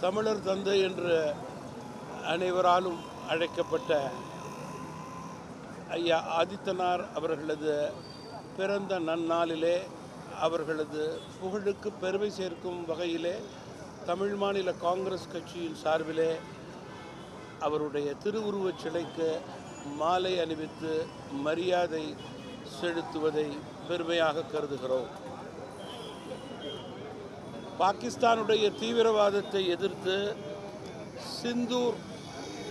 தமிழர் தந்தை என்று அனைவராலும் அழைக்கப்பட்ட ஐயா ஆதித்தனார் அவர்களது பிறந்த நன்னாளிலே அவர்களது புகழுக்கு பெருமை சேர்க்கும் வகையிலே தமிழ் மாநில காங்கிரஸ் கட்சியின் சார்பிலே அவருடைய திருவுருவச் சிலைக்கு மாலை அணிவித்து மரியாதை செலுத்துவதை பெருமையாக கருதுகிறோம். பாகிஸ்தானுடைய தீவிரவாதத்தை எதிர்த்து சிந்தூர்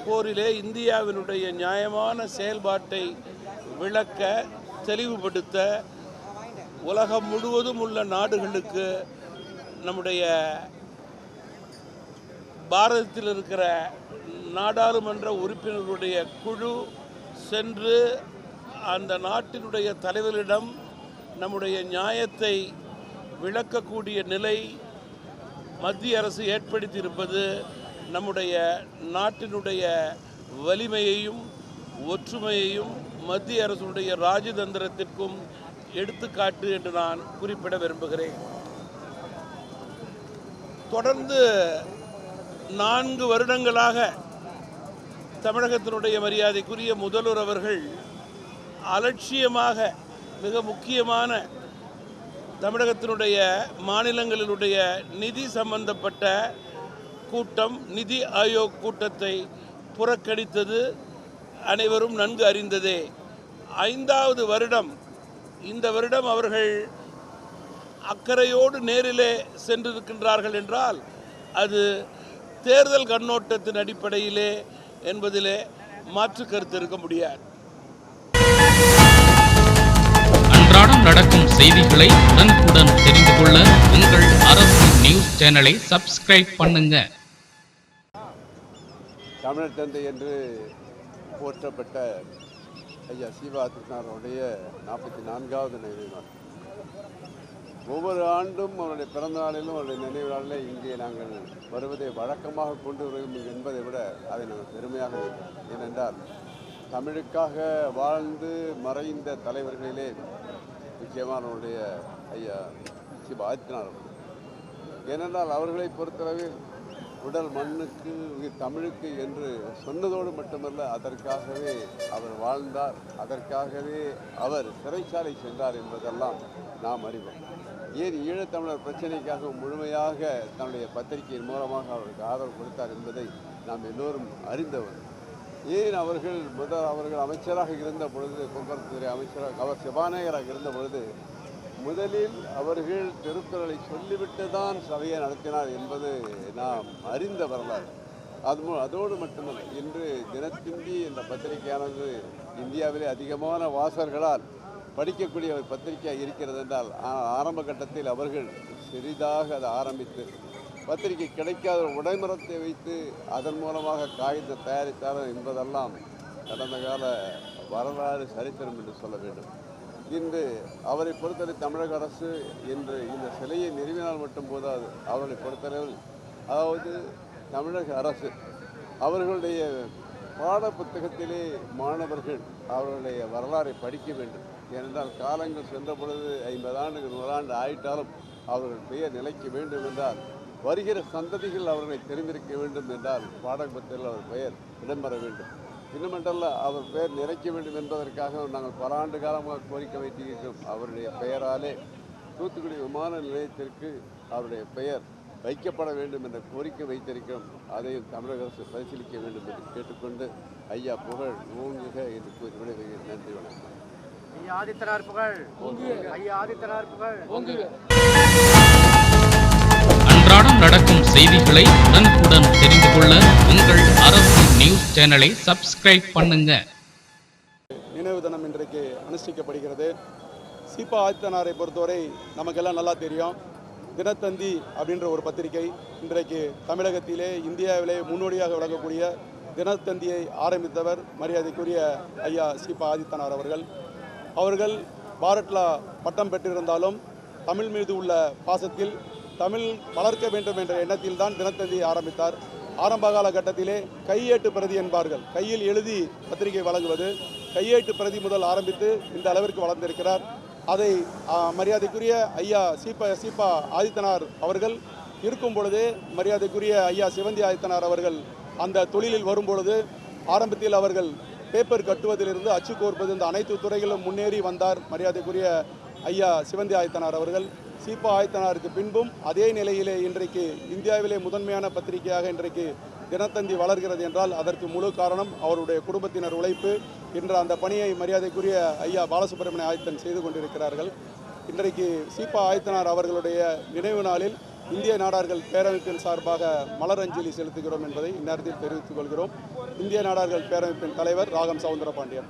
போரிலே இந்தியாவினுடைய நியாயமான செயல்பாட்டை விளக்க தெளிவுபடுத்த உலகம் முழுவதும் உள்ள நாடுகளுக்கு நம்முடைய பாரதத்தில் இருக்கிற நாடாளுமன்ற உறுப்பினர்களுடைய குழு சென்று அந்த நாட்டினுடைய தலைவரிடம் நம்முடைய நியாயத்தை விளக்கக்கூடிய நிலை மத்திய அரசு ஏற்படுத்தியிருப்பது நம்முடைய நாட்டினுடைய வலிமையையும் ஒற்றுமையையும் மத்திய அரசுடைய ராஜதந்திரத்திற்கும் எடுத்துக்காட்டு என்று நான் குறிப்பிட விரும்புகிறேன். தொடர்ந்து நான்கு வருடங்களாக தமிழகத்தினுடைய மரியாதைக்குரிய முதல்வர் அவர்கள் அலட்சியமாக மிக முக்கியமான தமிழகத்தினுடைய மாநிலங்களினுடைய நிதி சம்பந்தப்பட்ட கூட்டம் நிதி ஆயோக் கூட்டத்தை புறக்கணித்தது அனைவரும் நன்கு அறிந்ததே. ஐந்தாவது வருடம் இந்த வருடம் அவர்கள் அக்கறையோடு நேரிலே சென்றிருக்கின்றார்கள் என்றால் அது தேர்தல் கண்ணோட்டத்தின் அடிப்படையிலே என்பதிலே மாற்று கருத்து இருக்க முடியாது. அன்றாடம் நடக்கும் செய்திகளை உடனுக்குடன் தெரிந்து கொள்ள உங்கள் அரசு நியூஸ் சேனலை சப்ஸ்கிரைப் பண்ணுங்க. தமிழர் தந்தை என்று போற்றப்பட்ட ஐயா சிவா சீவாத்தினாருடைய நாற்பத்தி நான்காவது நினைவு நாள். ஒவ்வொரு ஆண்டும் அவருடைய பிறந்த நாளிலும் அவருடைய நினைவு நாளிலே இங்கே நாங்கள் வருவதை வழக்கமாக கொண்டு வருவோம் என்பதை விட அதை நாங்கள் பெருமையாக ஏனென்றால் தமிழுக்காக வாழ்ந்து மறைந்த தலைவர்களிலே முக்கியமானவருடைய ஐயா சிவ ஆதித்யநாத் அவர்கள். ஏனென்றால் அவர்களை பொறுத்தளவில் உடல் மண்ணுக்கு உயிர் தமிழுக்கு என்று சொன்னதோடு மட்டுமல்ல அதற்காகவே அவர் வாழ்ந்தார். அதற்காகவே அவர் சிறைச்சாலை சென்றார் என்பதெல்லாம் நாம் அறிவோம். ஏன் ஈழத்தமிழர் பிரச்சனைக்காக முழுமையாக தன்னுடைய பத்திரிகையின் மூலமாக அவருக்கு ஆதரவு கொடுத்தார் என்பதை நாம் எல்லோரும் அறிந்தவர். ஏன் அவர்கள் முதல் அவர்கள் அமைச்சராக இருந்த பொழுது போக்குவரத்துத்துறை அமைச்சராக அவர் சபாநாயகராக இருந்த பொழுது முதலில் அவர்கள் திருக்குறளை சொல்லிவிட்டு தான் சபையை நடத்தினார் என்பது நாம் அறிந்த வரலாறு. அது அதோடு மட்டுமல்ல இன்று தினத்தந்தி என்ற பத்திரிகையானது இந்தியாவிலே அதிகமான வாசகர்களால் படிக்கக்கூடிய ஒரு பத்திரிகையாக இருக்கிறது என்றால் ஆனால் ஆரம்ப கட்டத்தில் அவர்கள் சிறிதாக அதை ஆரம்பித்து பத்திரிகை கிடைக்காத உடைமரத்தை வைத்து அதன் மூலமாக காகித தயாரித்தார் என்பதெல்லாம் கடந்த கால வரலாறு சரித்திரம் என்று சொல்ல வேண்டும். இன்று அவரை பொறுத்தவரை தமிழக அரசு இன்று இந்த சிலையை நிறுவினால் மட்டும் போதாது. அவர்களை பொறுத்தளவில் அதாவது தமிழக அரசு அவர்களுடைய பாட புத்தகத்திலே மாணவர்கள் அவர்களுடைய வரலாறை படிக்க வேண்டும். ஏனென்றால் காலங்கள் சென்ற பொழுது ஐம்பது ஆண்டுகள் நூறாண்டு ஆயிட்டாலும் அவர்கள் பெயர் நிலைக்க வேண்டும் என்றால் வருகிற சந்ததிகள் அவர்களை தெரிந்திருக்க வேண்டும் என்றால் பாடப்புத்தகத்தில் அவர் பெயர் இடம்பெற வேண்டும். இன்னுமன்றல்ல அவர் பெயர் நிறைக்க வேண்டும் என்பதற்காக நாங்கள் பல ஆண்டு காலமாக கோரிக்கை வைத்திருக்கிறோம். அவருடைய பெயராலே தூத்துக்குடி விமான நிலையத்திற்கு அவருடைய பெயர் வைக்கப்பட வேண்டும் என்ற கோரிக்கை வைத்திருக்கிறோம். அதையும் தமிழக அரசு பரிசீலிக்க வேண்டும் என்று கேட்டுக்கொண்டு ஐயா புகழ் ஓங்குக என்று கூறி விடைபெறுகிறேன். நன்றி வணக்கம். ஐயா ஆதித்தனார் புகழ். ஐயா ஆதித்தனார் புகழ். அன்றாடம் நடக்கும் செய்திகளை உடனுக்குடன் தெரிந்து கொள்ள உங்கள் அரசு நியூஸ் சேனலை சப்ஸ்கிரைப் பண்ணுங்க. நினைவு தினம் இன்றைக்கு அனுஷ்டிக்கப்படுகிறது. சீபா ஆதித்தனாரை பொறுத்தவரை நமக்கெல்லாம் நல்லா தெரியும். தினத்தந்தி அப்படின்ற ஒரு பத்திரிகை இன்றைக்கு தமிழகத்திலே இந்தியாவிலே முன்னோடியாக விளங்கக்கூடிய தினத்தந்தியை ஆரம்பித்தவர் மரியாதைக்குரிய ஐயா சீபா ஆதித்தனார் அவர்கள். அவர்கள் பாரட்லா பட்டம் பெற்றிருந்தாலும் தமிழ் மீது உள்ள பாசத்தில் தமிழ் வளர்க்க வேண்டும் என்ற எண்ணத்தில் தான் தினத்தந்தி ஆரம்பித்தார். ஆரம்ப காலகட்டத்திலே கையேட்டு பிரதி என்பார்கள். கையில் எழுதி பத்திரிகை வழங்குவது கையேட்டு பிரதி முதல் ஆரம்பித்து இந்த அளவிற்கு வளர்ந்திருக்கிறார். அதை மரியாதைக்குரிய ஐயா சீபா சீபா ஆதித்தனார் அவர்கள் இருக்கும் பொழுதே மரியாதைக்குரிய ஐயா சிவந்தி ஆதித்தனார் அவர்கள் அந்த தொழிலில் வரும்பொழுது ஆரம்பத்தில் அவர்கள் பேப்பர் கட்டுவதிலிருந்து அச்சு கோர்ப்பது இந்த அனைத்து துறைகளும் முன்னேறி வந்தார். மரியாதைக்குரிய ஐயா சிவந்தி ஆதித்தனார் அவர்கள். சீபா ஆயத்தனாருக்கு பின்பும் அதே நிலையிலே இன்றைக்கு இந்தியாவிலே முதன்மையான பத்திரிகையாக இன்றைக்கு தினத்தந்தி வளர்கிறது என்றால் அதற்கு முழு காரணம் அவருடைய குடும்பத்தினர் உழைப்பு. இன்று அந்த பணியை மரியாதைக்குரிய ஐயா பாலசுப்ரமணிய ஆயத்தன் செய்து கொண்டிருக்கிறார்கள். இன்றைக்கு சீபா ஆயத்தனார் அவர்களுடைய நினைவு நாளில் இந்திய நாடார்கள் பேரமைப்பின் சார்பாக மலரஞ்சலி செலுத்துகிறோம் என்பதை இந்நேரத்தில் தெரிவித்துக் கொள்கிறோம். இந்திய நாடார்கள் பேரமைப்பின் தலைவர் ராகம் சவுந்தரபாண்டியன்.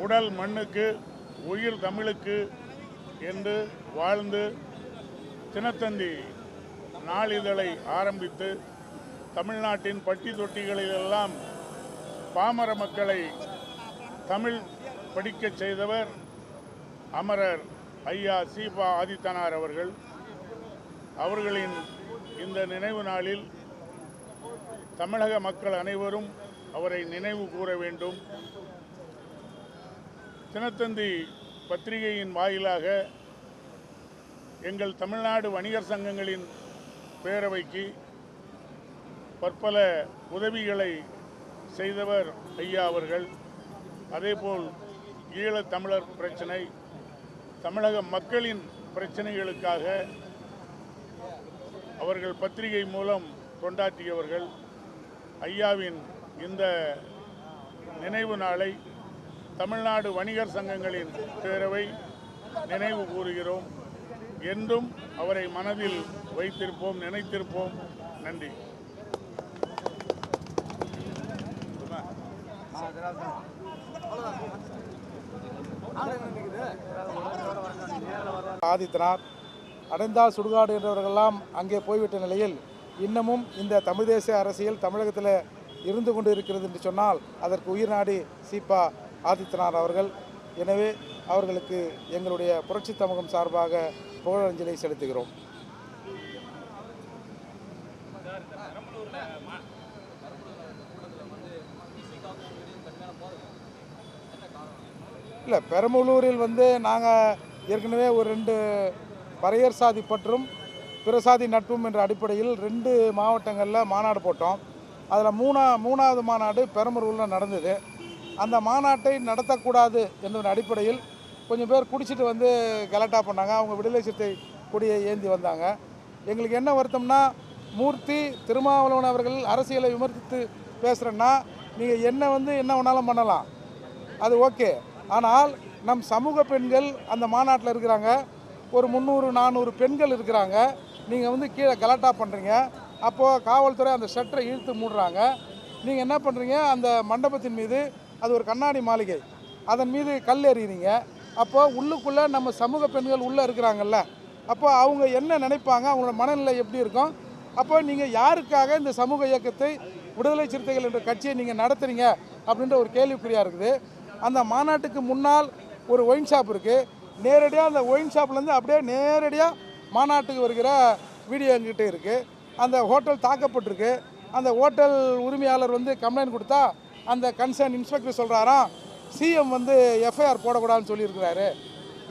உடல் மண்ணுக்கு உயிர் தமிழுக்கு என்று வாழ்ந்து தினத்தந்தி நாளிதழை ஆரம்பித்து தமிழ்நாட்டின் பட்டி தொட்டிகளிலெல்லாம் பாமர மக்களை தமிழ் படிக்கச் செய்தவர் அமரர் ஐயா சீபா ஆதித்தனார் அவர்கள். அவர்களின் இந்த நினைவு நாளில் தமிழக மக்கள் அனைவரும் அவரை நினைவு கூற வேண்டும். தினத்தந்தி பத்திரிகையின் வாயிலாக எங்கள் தமிழ்நாடு வணிகர் சங்கங்களின் பேரவைக்கு பற்பல உதவிகளை செய்தவர் ஐயா அவர்கள். அதேபோல் ஈழத்தமிழர் பிரச்சனை தமிழக மக்களின் பிரச்சனைகளுக்காக அவர்கள் பத்திரிகை மூலம் தொண்டாற்றியவர்கள் ஐயாவின் இந்த நினைவு நாளை தமிழ்நாடு வணிகர் சங்கங்களின் பேரவை நினைவு கூறுகிறோம். என்றும் அவரை மனதில் வைத்திருப்போம் நினைத்திருப்போம். நன்றி. ஆதித்தனார் அடைந்தால் சுடுகாடு என்றவர்களெல்லாம் அங்கே போய்விட்ட நிலையில் இன்னமும் இந்த தமிழ் தேசிய அரசியல் தமிழகத்தில் இருந்து கொண்டு இருக்கிறது என்று சொன்னால் அதற்கு உயிர் நாடி சீபா ஆதித்யநாத் அவர்கள். எனவே அவர்களுக்கு எங்களுடைய புரட்சி தமிழகம் சார்பாக புகழஞ்சலி செலுத்துகிறோம். இல்லை பெரம்பலூரில் வந்து நாங்கள் ஏற்கனவே ஒரு ரெண்டு பறையர் சாதி பற்றும் பிரசாதி நட்பும் என்ற அடிப்படையில் ரெண்டு மாவட்டங்களில் மாநாடு போட்டோம். அதில் மூணா மூணாவது மாநாடு பெரம்பலூரில் நடந்தது. அந்த மாநாட்டை நடத்தக்கூடாது என்ற அடிப்படையில் கொஞ்சம் பேர் குடிச்சிட்டு வந்து கலாட்டா பண்ணாங்க. அவங்க விடுதலை சிறுத்தை கொடியை ஏந்தி வந்தாங்க. எங்களுக்கு என்ன வருத்தம்னா மூர்த்தி திருமாவளவன் அவர்கள் அரசியலை விமர்சித்து பேசுகிறேன்னா நீங்கள் என்ன வந்து என்ன வேணாலும் பண்ணலாம். அது ஓகே. ஆனால் நம் சமூக பெண்கள் அந்த மாநாட்டில் இருக்கிறாங்க. ஒரு முந்நூறு நானூறு பெண்கள் இருக்கிறாங்க. நீங்கள் வந்து கீழே கலாட்டா பண்ணுறீங்க அப்போது காவல்துறை அந்த ஷட்டரை இழுத்து மூடுறாங்க. நீங்கள் என்ன பண்ணுறீங்க அந்த மண்டபத்தின் மீது அது ஒரு கண்ணாடி மாளிகை. அதன் மீது கல் எறிகிறீங்க அப்போது உள்ளுக்குள்ளே நம்ம சமூக பெண்கள் உள்ளே இருக்கிறாங்கல்ல. அப்போ அவங்க என்ன நினைப்பாங்க? அவங்களோட மனநிலை எப்படி இருக்கும்? அப்போ நீங்கள் யாருக்காக இந்த சமூக இயக்கத்தை விடுதலை சிறுத்தைகள் என்ற கட்சியை நீங்கள் நடத்துறீங்க? அப்படின்ற ஒரு கேள்விக்குறியாக இருக்குது. அந்த மாநாட்டுக்கு முன்னால் ஒரு ஒயின் ஷாப் இருக்குது நேரடியாக அந்த ஒயின் ஷாப்லேருந்து அப்படியே நேரடியாக மாநாட்டுக்கு வருகிற வீடியோ எங்கிட்ட இருக்குது அந்த ஹோட்டல் தாக்கப்பட்டிருக்கு. அந்த ஹோட்டல் உரிமையாளர் வந்து கம்ப்ளைண்ட் கொடுத்தா அந்த கன்சர்ன் இன்ஸ்பெக்டர் சொல்கிறாராம் சிஎம் வந்து எஃப்ஐஆர் போடக்கூடாதுன்னு சொல்லியிருக்கிறாரு.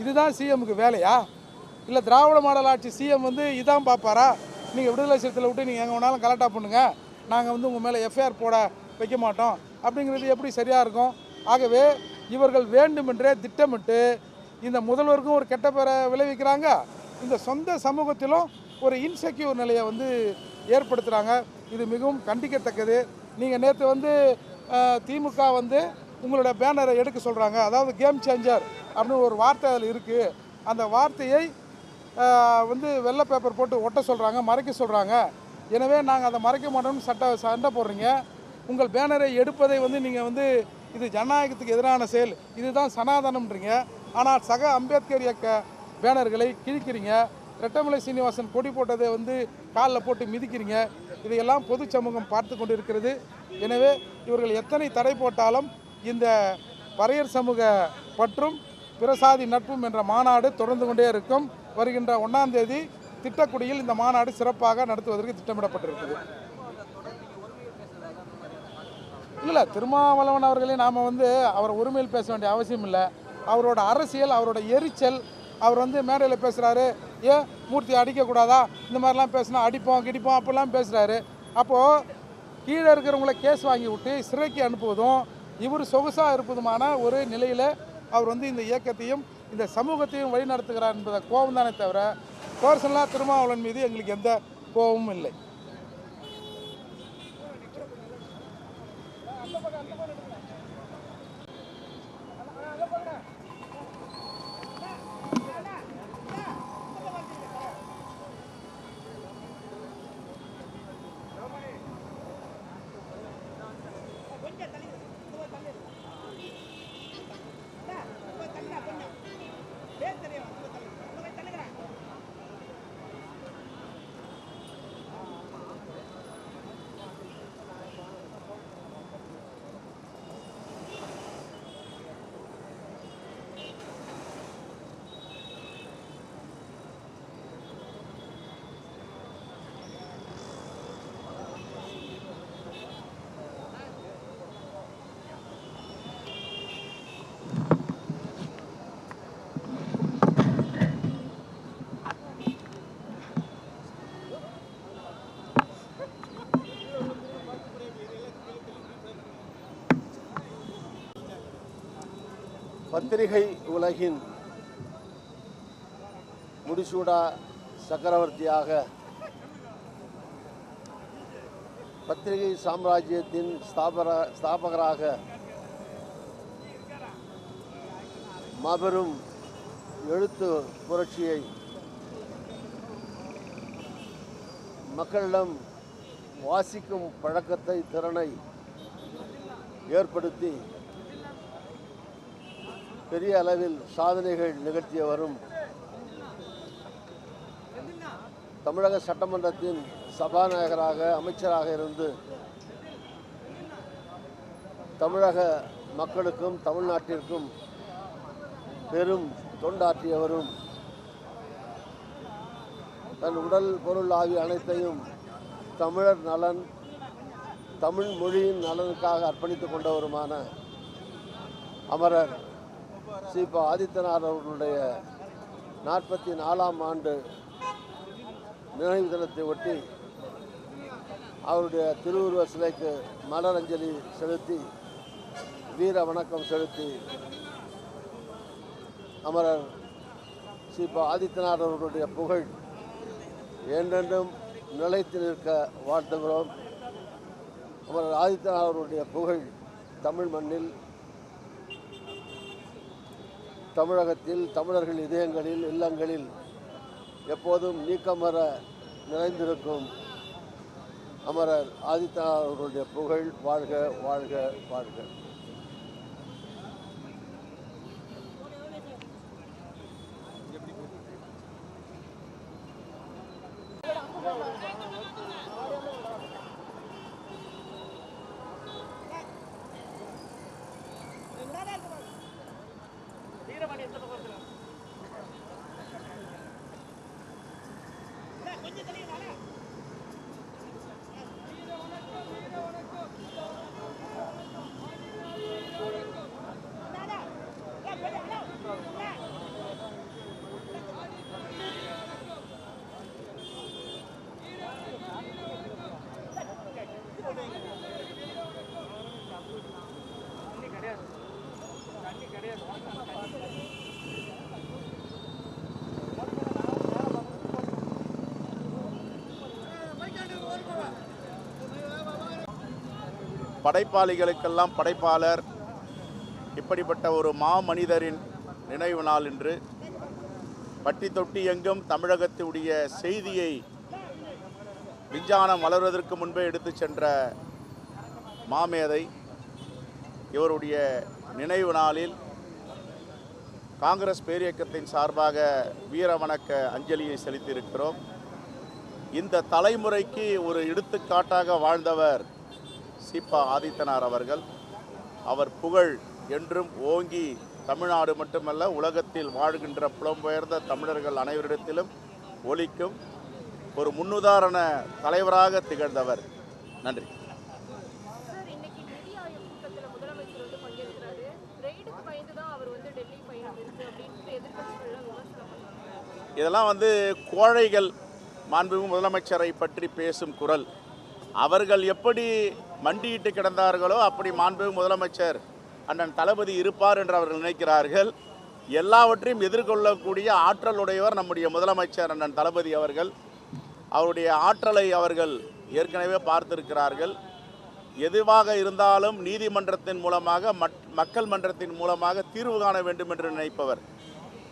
இதுதான் சிஎம்க்கு வேலையா? இல்லை திராவிட மாடல் ஆட்சி சிஎம் வந்து இதான் பார்ப்பாரா நீங்கள் விடுதலை சிறுத்தையில் விட்டு நீங்கள் எங்கே வேணாலும் கலெக்டாக பண்ணுங்கள் நாங்கள் வந்து உங்கள் மேலே எஃப்ஐஆர் போட வைக்க மாட்டோம். அப்படிங்கிறது எப்படி சரியாக இருக்கும்? ஆகவே இவர்கள் வேண்டுமென்றே திட்டமிட்டு இந்த முதல்வருக்கும் ஒரு கெட்ட பேரை விளைவிக்கிறாங்க. இந்த சொந்த சமூகத்திலும் ஒரு இன்செக்யூர் நிலையை வந்து ஏற்படுத்துகிறாங்க இது மிகவும் கண்டிக்கத்தக்கது. நீங்கள் நேற்று வந்து திமுக வந்து உங்களோட பேனரை எடுக்க சொல்கிறாங்க அதாவது கேம் சேஞ்சர் அப்படின்னு ஒரு வார்த்தை அதில் இருக்குது அந்த வார்த்தையை வந்து வெள்ளை பேப்பர் போட்டு ஒட்ட சொல்கிறாங்க மறைக்க சொல்கிறாங்க எனவே நாங்கள் அதை மறைக்க மாட்டோம்னு சட்ட சண்டை போடுறீங்க. உங்கள் பேனரை எடுப்பதை வந்து நீங்கள் வந்து இது ஜனநாயகத்துக்கு எதிரான செயல். இதுதான் சனாதனம்ன்றீங்க. ஆனால் சக அம்பேத்கர் இயக்க பேனர்களை கிழிக்கிறீங்க. ரெட்டமலை சீனிவாசன் கொடி போட்டதை வந்து காலில் போட்டு மிதிக்கிறீங்க. இதையெல்லாம் பொது சமூகம் பார்த்து கொண்டு இருக்கிறது எனவே இவர்கள் எத்தனை தடை போட்டாலும் இந்த பறையர் சமூக பற்றும் பிரசாதி நட்பும் என்ற மாநாடு தொடர்ந்து கொண்டே இருக்கும். வருகின்ற ஒன்றாம் தேதி திட்டக்குடியில் இந்த மாநாடு சிறப்பாக நடத்துவதற்கு திட்டமிடப்பட்டிருக்குது இல்லை திருமாவளவன் அவர்களே நாம் வந்து அவர் உரிமையில் பேச வேண்டிய அவசியம் இல்லை அவரோட அரசியல் அவரோட எரிச்சல் அவர் வந்து மேடையில் பேசுகிறாரு ஏன் மூர்த்தி அடிக்கக்கூடாதா இந்த மாதிரிலாம் பேசினா அடிப்போம் கிடிப்போம் அப்படிலாம் பேசுகிறாரு அப்போது கீழே இருக்கிறவங்கள கேஸ் வாங்கி விட்டு சிறைக்கு அனுப்புவதும் இவர் சொகுசாக இருப்பதுமான ஒரு நிலையில் அவர் வந்து இந்த இயக்கத்தையும் இந்த சமூகத்தையும் வழிநடத்துகிறார் என்பதை கோபம் தானே தவிர பர்சனலாக திருமாவளவன் மீது எங்களுக்கு எந்த கோபமும் இல்லை. பத்திரிகை உலகின் முடிசூடா சக்கரவர்த்தியாக பத்திரிகை சாம்ராஜ்யத்தின் ஸ்தாபர ஸ்தாபகராக மாபெரும் எழுத்து புரட்சியை மக்களிடம் வாசிக்கும் பழக்கத்தை திறனை ஏற்படுத்தி பெரிய அளவில் சாதனைகள் நிகழ்த்திய வரும் தமிழக சட்டமன்றத்தின் சபாநாயகராக அமைச்சராக இருந்து தமிழக மக்களுக்கும் தமிழ்நாட்டிற்கும் பெரும் தொண்டாற்றியவரும் தன் உடல் பொருள் ஆகிய அனைத்தையும் தமிழர் நலன் தமிழ் மொழியின் நலனுக்காக அர்ப்பணித்துக் கொண்டவருமான அமரர் சீபா ஆதித்யநாத் அவர்களுடைய நாற்பத்தி நாலாம் ஆண்டு நினைவு தினத்தை ஒட்டி அவருடைய திருவுருவ சிலைக்கு மலரஞ்சலி செலுத்தி வீர வணக்கம் செலுத்தி அமரர் சீபா ஆதித்யநாத் அவர்களுடைய புகழ் என்றென்றும் நிலைத்து நிற்க வாழ்த்துகிறோம். அமரர் ஆதித்யநாத் அவர்களுடைய புகழ் தமிழ் மண்ணில் தமிழகத்தில் தமிழர்கள் இதயங்களில் இல்லங்களில் எப்போதும் நீக்கமர நிறைந்திருக்கும் அமரர் ஆதித்தா அவர்களுடைய புகழ் வாழ்க வாழ்க வாழ்க படைப்பாளிகளுக்கெல்லாம் படைப்பாளர் இப்படிப்பட்ட ஒரு மாமனிதரின் நினைவு நாள் இன்று. பட்டி தொட்டி எங்கும் தமிழகத்துடைய செய்தியை விஞ்ஞானம் வளர்வதற்கு முன்பே எடுத்து சென்ற மாமேதை இவருடைய நினைவு நாளில் காங்கிரஸ் பேரியக்கத்தின் சார்பாக வீரவணக்க அஞ்சலியை செலுத்தியிருக்கிறோம். இந்த தலைமுறைக்கு ஒரு எடுத்துக்காட்டாக வாழ்ந்தவர் சீபா ஆதித்தனார் அவர்கள் அவர் புகழ் என்றும் ஓங்கி தமிழ்நாடு மட்டுமல்ல உலகத்தில் வாழ்கின்ற புலம்பெயர்ந்த தமிழர்கள் அனைவரிடத்திலும் ஒலிக்கும் ஒரு முன்னுதாரண தலைவராக திகழ்ந்தவர். நன்றி. இதெல்லாம் வந்து கோழைகள் மாண்புமிகு முதலமைச்சரை பற்றி பேசும் குரல். அவர்கள் எப்படி மண்டியிட்டு கிடந்தார்களோ அப்படி மாண்புமிகு முதலமைச்சர் அண்ணன் தளபதி இருப்பார் என்று அவர்கள் நினைக்கிறார்கள். எல்லாவற்றையும் எதிர்கொள்ளக்கூடிய ஆற்றலுடையவர் நம்முடைய முதலமைச்சர் அண்ணன் தளபதி அவர்கள். அவருடைய ஆற்றலை அவர்கள் ஏற்கனவே பார்த்திருக்கிறார்கள். எதுவாக இருந்தாலும் நீதிமன்றத்தின் மூலமாக மக்கள் மன்றத்தின் மூலமாக தீர்வு காண வேண்டும் என்று நினைப்பவர்.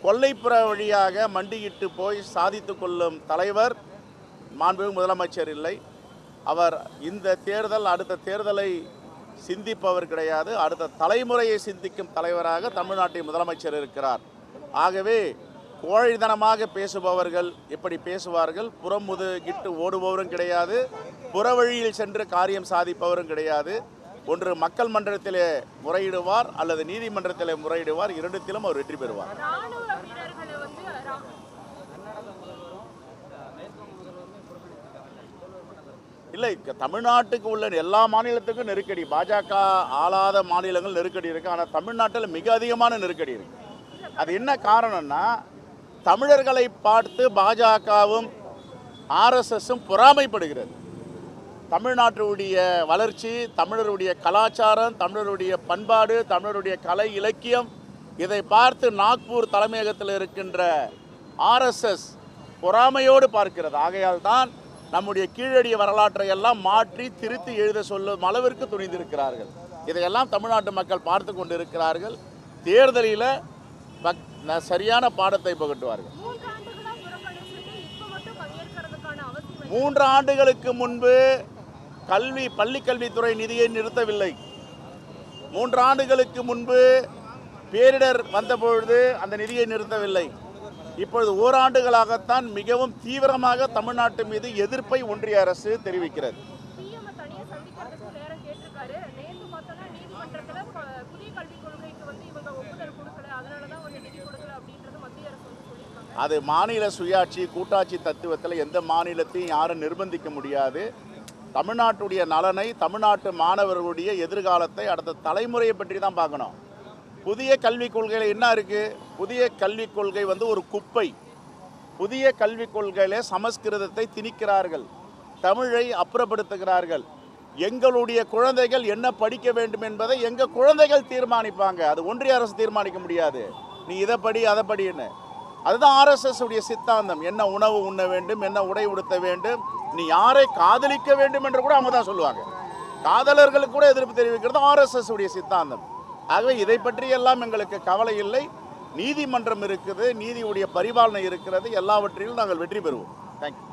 கொல்லைப்புற வழியாக மண்டியிட்டு போய் சாதித்து கொள்ளும் தலைவர் மாண்புமிகு முதலமைச்சர் இல்லை. அவர் இந்த தேர்தல் அடுத்த தேர்தலை சிந்திப்பவர் கிடையாது. அடுத்த தலைமுறையை சிந்திக்கும் தலைவராக தமிழ்நாட்டின் முதலமைச்சர் இருக்கிறார். ஆகவே கோழைத்தனமாக பேசுபவர்கள் எப்படி பேசுவார்கள். புறம் முதுகிட்டு ஓடுபவரும் கிடையாது. புறவழியில் சென்று காரியம் சாதிப்பவரும் கிடையாது. ஒன்று மக்கள் மன்றத்திலே முறையிடுவார் அல்லது நீதிமன்றத்திலே முறையிடுவார். இரண்டுத்திலும் அவர் வெற்றி பெறுவார். இல்லை தமிழ்நாட்டுக்கு உள்ள எல்லா மாநிலத்துக்கும் நெருக்கடி. பாஜக ஆளாத மாநிலங்கள் நெருக்கடி இருக்கு. ஆனால் தமிழ்நாட்டில் மிக அதிகமான நெருக்கடி இருக்கு. அது என்ன காரணம்னா தமிழர்களை பார்த்து பாஜகவும் ஆர்எஸ்எஸும் பொறாமைப்படுகிறது. தமிழ்நாட்டுடைய வளர்ச்சி தமிழருடைய கலாச்சாரம் தமிழருடைய பண்பாடு தமிழருடைய கலை இலக்கியம் இதை பார்த்து நாக்பூர் தலைமையகத்தில் இருக்கின்ற ஆர்எஸ்எஸ் பொறாமையோடு பார்க்கிறது. ஆகையால் தான் நம்முடைய கீழடிய வரலாற்றை எல்லாம் மாற்றி திருத்தி எழுத சொல்லும் அளவிற்கு துணிந்திருக்கிறார்கள். இதையெல்லாம் தமிழ்நாட்டு மக்கள் பார்த்து கொண்டிருக்கிறார்கள். தேர்தலில் பக்- ந- சரியான பாடத்தை புகட்டுவார்கள். மூன்று ஆண்டுகளுக்கு முன்பு கல்வி பள்ளிக்கல்வித்துறை நிதியை நிறுத்தவில்லை. மூன்று ஆண்டுகளுக்கு முன்பு பேரிடர் வந்தபொழுது அந்த நிதியை நிறுத்தவில்லை. இப்பொழுது ஓராண்டுகளாகத்தான் மிகவும் தீவிரமாக தமிழ்நாட்டு மீது எதிர்ப்பை ஒன்றிய அரசு தெரிவிக்கிறது. அது மாநில சுயாட்சி கூட்டாட்சி தத்துவத்தில் எந்த மாநிலத்தையும் யாரும் நிர்பந்திக்க முடியாது. தமிழ்நாட்டுடைய நலனை தமிழ்நாட்டு மாணவர்களுடைய எதிர்காலத்தை அடுத்த தலைமுறையை பற்றி தான் பார்க்கணும். புதிய கல்விக் கொள்கையில் என்ன இருக்குது புதிய கல்விக் கொள்கை வந்து ஒரு குப்பை. புதிய கல்விக் கொள்கையில் சமஸ்கிருதத்தை திணிக்கிறார்கள். தமிழை அப்புறப்படுத்துகிறார்கள். எங்களுடைய குழந்தைகள் என்ன படிக்க வேண்டும் என்பதை எங்கள் குழந்தைகள் தீர்மானிப்பாங்க? அது ஒன்றிய அரசு தீர்மானிக்க முடியாது. நீ இதை படி அதை படின்னு. அதுதான் ஆர்எஸ்எஸ் உடைய சித்தாந்தம். என்ன உணவு உண்ண வேண்டும் என்ன உடை உடுத்த வேண்டும் நீ யாரை காதலிக்க வேண்டும் என்று கூட அவங்க தான் சொல்லுவாங்க. காதலர்களுக்கு கூட எதிர்ப்பு தெரிவிக்கிறது ஆர்எஸ்எஸ் உடைய சித்தாந்தம். ஆகவே இதை பற்றியெல்லாம் எங்களுக்கு கவலை இல்லை. நீதிமன்றம் இருக்குது நீதியுடைய பரிபாலனை இருக்கிறது எல்லாவற்றிலும் நாங்கள் வெற்றி பெறுவோம். தேங்க்யூ